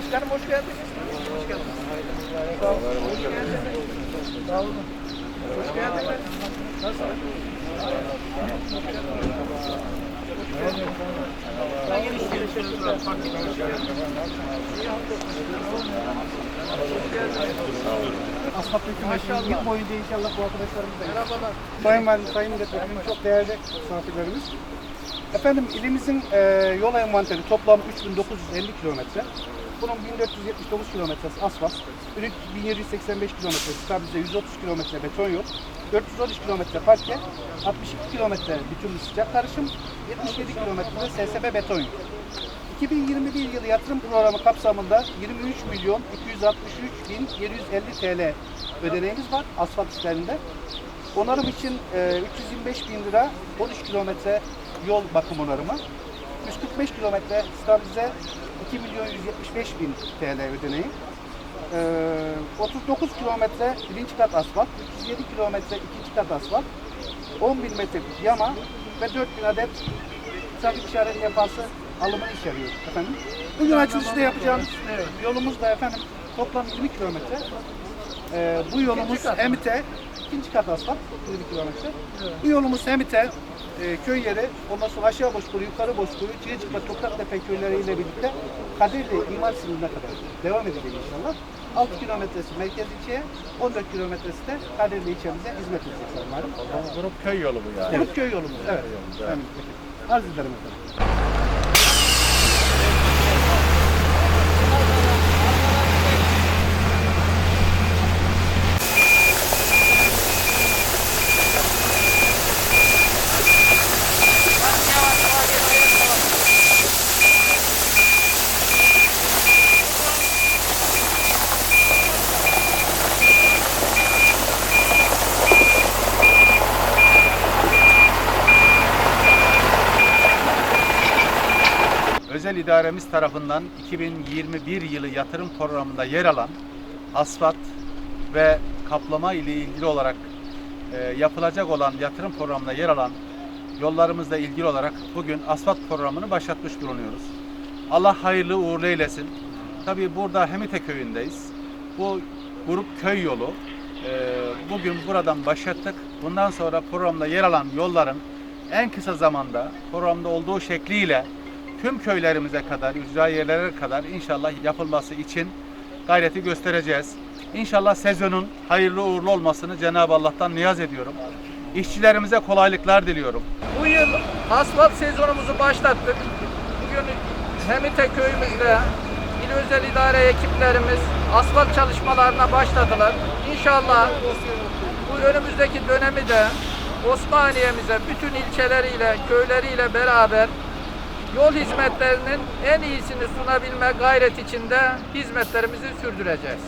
Başkanım hoş geldiniz. Hoş geldiniz. Sağ olun. Hoş geldiniz. Sağ olun. Hoş geldiniz. Nasılsınız? Asfalt hükümeti yıl boyunca inşallah bu arkadaşlarımız da Merhabalar. Sayın Valim, Sayın Milletvekili çok değerli misafirlerimiz. Efendim ilimizin e, yol envanteri toplam 3950 kilometre. Bunun 1479 kilometresi asfalt, 1785 kilometre stabilize, 130 kilometre beton yol, 413 kilometre parke, 62 kilometre bütünlü sıcak karışım, 77 kilometre de SSB beton yol. 2021 yılı yatırım programı kapsamında 23 milyon 263 bin 750 TL ödeneğimiz var asfalt işlerinde. Onarım için e, 325 bin lira 13 kilometre yol bakım onarımı. 145 kilometre stabilize 2 milyon 175 bin TL ödeneği. E, 39 kilometre birinci kat asfalt, 307 kilometre ikinci kat asfalt, 10 bin metre yama ve 4 bin adet trafik işaret levhası alımını içeriyor efendim. Bugün açılışta yapacağımız yolumuz da efendim toplam 20 kilometre. Ee, bu yolumuz Emite, ikinci kat asfalt 20 kilometre. Bu yolumuz Emite, e, köy yeri, ondan sonra aşağı Bozkuru, yukarı Bozkuru, Ciğecik ve Tokattepe köyleriyle birlikte Kadirli İmar Sınırı'na kadar devam edecek inşallah. 6 kilometresi merkez ilçeye, 14 kilometresi de Kadirli ilçemize hizmet edecek Valim. Grup köy yolu bu yani. Grup köy yolumuz. Evet. evet. Arz ederim efendim. Özel idaremiz tarafından 2021 yılı yatırım programında yer alan asfalt ve kaplama ile ilgili olarak e, yapılacak olan yatırım programında yer alan yollarımızla ilgili olarak bugün asfalt programını başlatmış bulunuyoruz. Allah hayırlı uğurlu eylesin. Tabii burada Hemite köyündeyiz. Bu grup köy yolu. E, bugün buradan başlattık. Bundan sonra programda yer alan yolların en kısa zamanda programda olduğu şekliyle tüm köylerimize kadar, ücra yerlere kadar inşallah yapılması için gayreti göstereceğiz. İnşallah sezonun hayırlı uğurlu olmasını Cenab-ı Allah'tan niyaz ediyorum. İşçilerimize kolaylıklar diliyorum. Bu yıl asfalt sezonumuzu başlattık. Bugün Hemite köyümüzde il özel idare ekiplerimiz asfalt çalışmalarına başladılar. İnşallah bu önümüzdeki dönemi de Osmaniye'mize bütün ilçeleriyle, köyleriyle beraber yol hizmetlerinin en iyisini sunabilme gayret içinde hizmetlerimizi sürdüreceğiz.